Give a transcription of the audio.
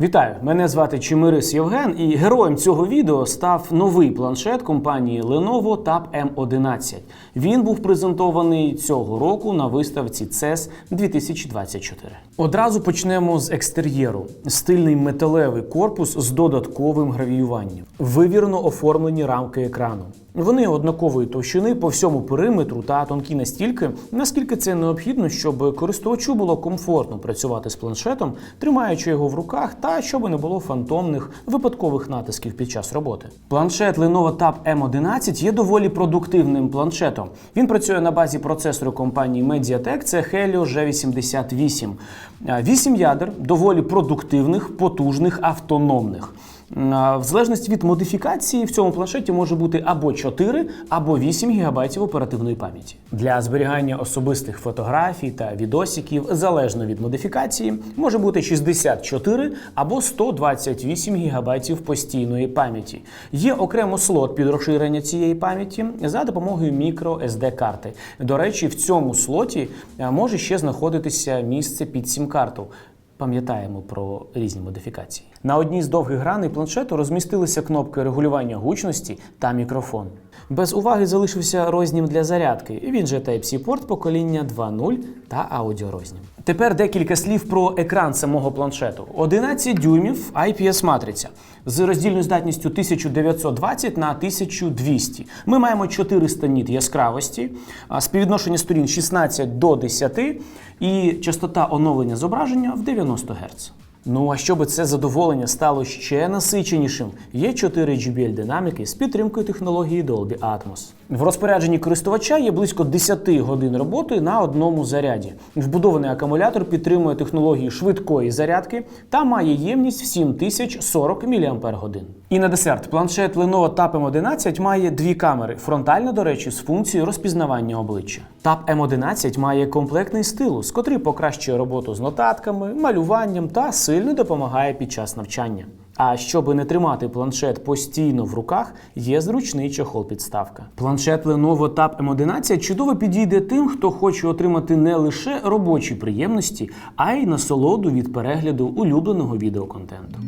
Вітаю! Мене звати Чимирис Євген, і героєм цього відео став новий планшет компанії Lenovo Tab M11. Він був презентований цього року на виставці CES 2024. Одразу почнемо з екстер'єру: стильний металевий корпус з додатковим гравіюванням, вивірно оформлені рамки екрану. Вони однакової товщини по всьому периметру та тонкі настільки, наскільки це необхідно, щоб користувачу було комфортно працювати з планшетом, тримаючи його в руках, та щоб не було фантомних випадкових натисків під час роботи. Планшет Lenovo Tab M11 є доволі продуктивним планшетом. Він працює на базі процесору компанії Mediatek, це Helio G88. А, Вісім ядер доволі продуктивних, потужних, автономних. В залежності від модифікації в цьому планшеті може бути або 4, або 8 ГБ оперативної пам'яті. Для зберігання особистих фотографій та відосиків, залежно від модифікації, може бути 64 або 128 ГБ постійної пам'яті. Є окремо слот під розширення цієї пам'яті за допомогою мікро SD карти. До речі, в цьому слоті може ще знаходитися місце під сім-карту. Пам'ятаємо про різні модифікації. На одній з довгих граней планшету розмістилися кнопки регулювання гучності та мікрофон. Без уваги залишився рознім для зарядки. Він же Type-C порт покоління 2.0 та аудіорознім. Тепер декілька слів про екран самого планшету. 11 дюймів IPS матриця з роздільною здатністю 1920 на 1200. Ми маємо 400 ніт яскравості, співвідношення сторін 16 до 10 і частота оновлення зображення в 90 Гц. Ну а щоб це задоволення стало ще насиченішим, є 4 JBL динаміки з підтримкою технології Dolby Atmos. В розпорядженні користувача є близько 10 годин роботи на одному заряді. Вбудований акумулятор підтримує технології швидкої зарядки та має ємність в 7040 мАч. І на десерт планшет Lenovo Tab M11 має дві камери. Фронтальна, до речі, з функцією розпізнавання обличчя. Tab M11 має комплектний стилус, котрий покращує роботу з нотатками, малюванням та сильно допомагає під час навчання. А щоб не тримати планшет постійно в руках, є зручний чохол-підставка. Планшет Lenovo Tab M11 чудово підійде тим, хто хоче отримати не лише робочі приємності, а й насолоду від перегляду улюбленого відеоконтенту.